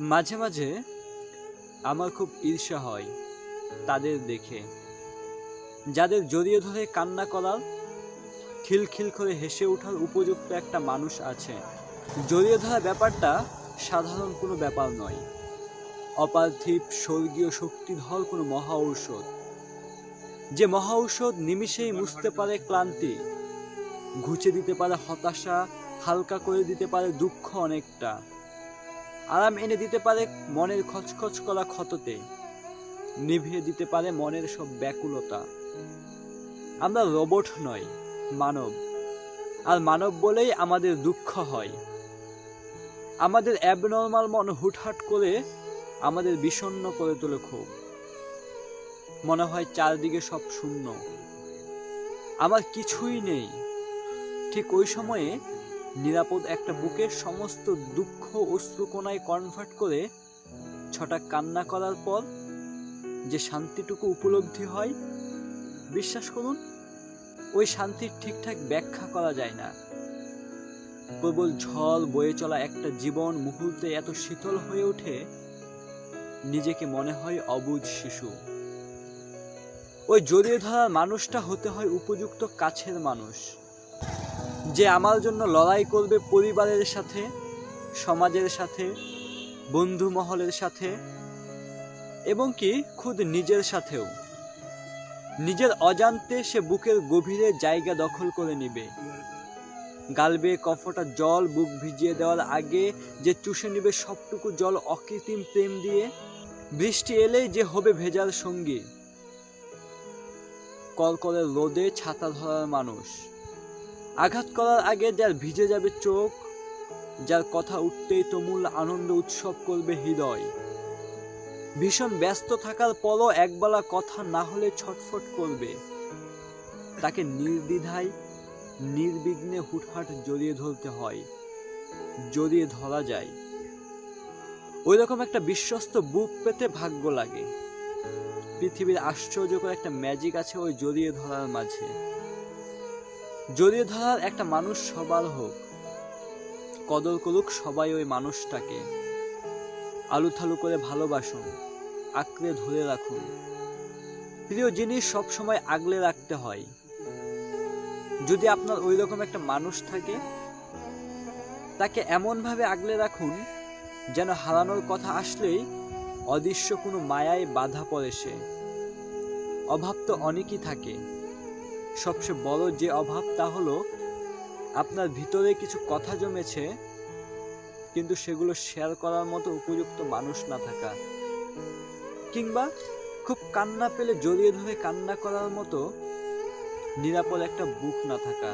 মাঝে মাঝে আমার খুব ঈর্ষা হয় তাদের দেখে। যাদের জড়িয়ে ধরে কান্না করার খিলখিল করে হেসে ওঠার উপযুক্ত একটা মানুষ আছে। জড়িয়ে ধরা ব্যাপারটা সাধারণ কোনো ব্যাপার নয়। অপার্থিব, স্বর্গীয় শক্তিধর কোনো মহা ঔষধ। যে মহা ঔষধ নিমিষেই মুছতে পারে ক্লান্তি ঘুচে দিতে পারে হতাশা, হালকা করে দিতে পারে দুঃখ অনেকটা। আরাম এনে দিতে পারে মনের খচখচ করা ক্ষততে, নিভিয়ে দিতে পারে মনের সব ব্যাকুলতা। আমরা রোবট নই, মানব। আর মানব বলেই আমাদের দুঃখ হয়। আমাদের অ্যাবনর্মাল মন হুটহাট করে আমাদের বিষণ্ণ করে তোলে খুব। মনে হয় চারদিকে সব শূন্য। আমার কিছুই নেই। ঠিক ওই সময়ে নিরাপদ একটা বুকের সমস্ত দুঃখ অশ্রুকোনায় কনভার্ট করে ছটা কান্না করার পর যে শান্তিটুকু উপলব্ধি হয়, বিশ্বাস করুন, ওই শান্তির ঠিকঠাক ব্যাখ্যা করা যায় না। প্রবল ঝড় বয়ে চলা একটা জীবন মুহূর্তে এত শীতল হয়ে ওঠে, নিজেকে মনে হয় অবুঝ শিশু। ওই জড়িয়ে ধরার মানুষটা হতে হয় উপযুক্ত কাছের মানুষ। যে আমার জন্য লড়াই করবে পরিবারের সাথে, সমাজের সাথে বন্ধু মহলের সাথে, এবং কি খুদ নিজের সাথেও। নিজের অজান্তে সে বুকের গভীরে জায়গা দখল করে নেবে। গালবে কফটা জল বুক ভিজিয়ে দেওয়ার আগে যে চুষে নেবে সবটুকু জল অকৃত্রিম প্রেম দিয়ে, বৃষ্টি এলেই যে হবে ভেজার সঙ্গী। কলকলের রোদে ছাতা ধরার মানুষ। আঘাত করার আগে যার ভিজে যাবে চোখ, যার কথা উঠতেই তুমুল আনন্দ উৎসব করবে হৃদয়। ভীষণ ব্যস্ত থাকার পরও একবেলা কথা না হলে ছটফট করবে। তাকে নির্দ্বিধায়, নির্বিঘ্নে হুটহাট জড়িয়ে ধরতে হয়, জড়িয়ে ধরা যায়। ওই রকম একটা বিশ্বস্ত বুক পেতে ভাগ্য লাগে। পৃথিবীর আশ্চর্যকর একটা ম্যাজিক আছে ওই জড়িয়ে ধরার মাঝে। জড়িয়ে ধরার একটা মানুষ সবার হোক, কদর করুক সবাই ওই মানুষটাকে। আলুথালু করে ভালোবাসুন, আঁকড়ে ধরে রাখুন। প্রিয় জিনিস সবসময় আগলে রাখতে হয়। যদি আপনার ওই রকম একটা মানুষ থাকে, তাকে এমনভাবে আগলে রাখুন যেন হারানোর কথা আসলেই অদৃশ্য কোনো মায়ায় বাধা পড়ে সে। অভাব তো অনেকই থাকে। সবচেয়ে বড় যে অভাব তা হলো আপনার ভিতরে কিছু কথা জমেছে, কিন্তু সেগুলো শেয়ার করার মতো উপযুক্ত মানুষ না থাকা। কিংবা খুব কান্না পেলে জড়িয়ে ধরে কান্না করার মতো নিরাপদ একটা বুক না থাকা।